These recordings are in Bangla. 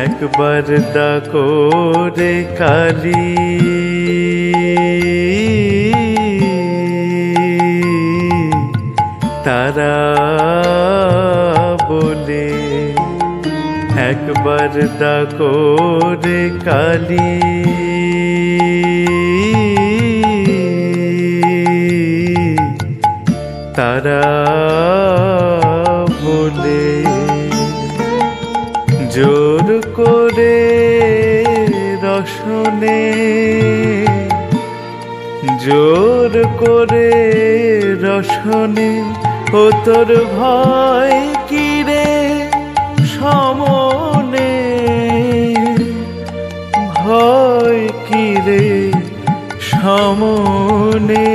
একবার ডাকো রে কালী। তারা বলে একবার ডাকো রে কালী। তারা রসনে জোর করে রসনে ও তোর ভয় কিরে সমনে? ভয় কিরে সমনে?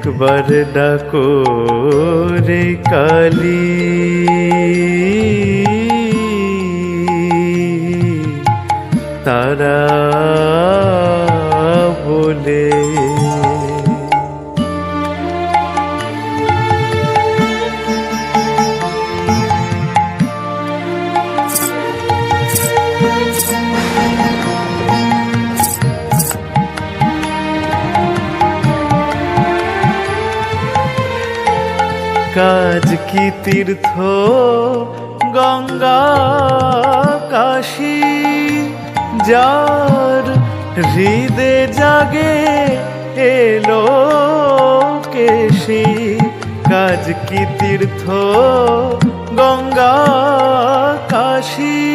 একবার ডাকো রে কালী। তারা কাজ কি তীর্থ? গঙ্গা, কাশী। যার হৃদে জাগে এলো কেশি। কাজ কি তীর্থ? গঙ্গা, কাশী।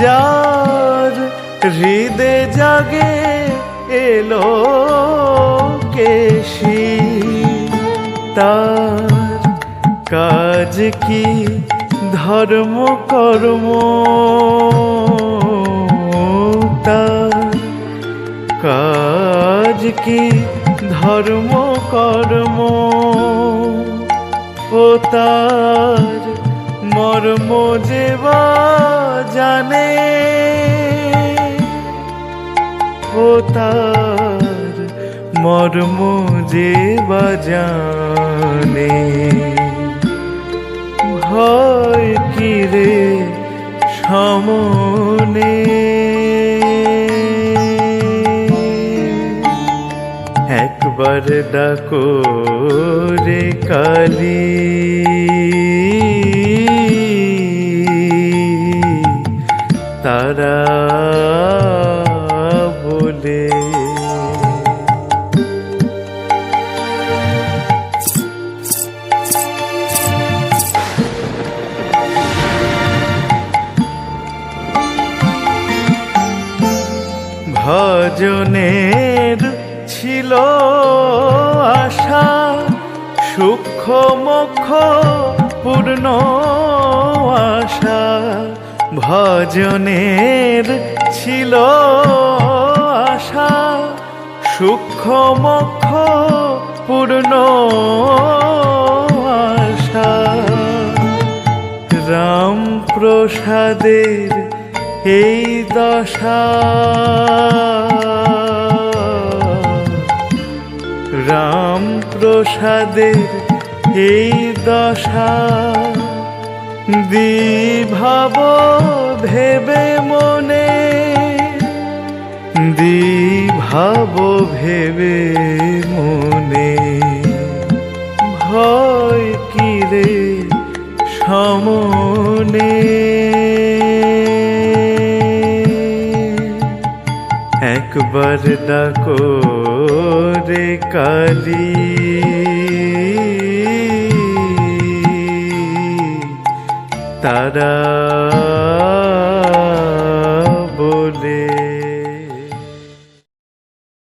যার হৃদে জাগে এলো কেশি। তার কাজ কি? ধর্ম, কর্ম কাজ কি? ধর্ম, কর্ম, ও তার। মর্ম যেবা জানে, ও তার। মর্ম যে বাজানে কিরে সমনে। একবার ডাকো রে কালী। তারা বলে ভজনের ছিল আশা সূক্ষ্ম মুখ পূর্ণ আশা। ভজনের ছিল আশা সূক্ষ্ম মুখ পূর্ণ আশা। রাম প্রসাদের এই দশা। রাম প্রসাদের এই দশা। দিভাব ভেবে মনে দিভাব ভেবে মনে। ভয় কিরে সমনে? একবার ডাকো রে কালী তারা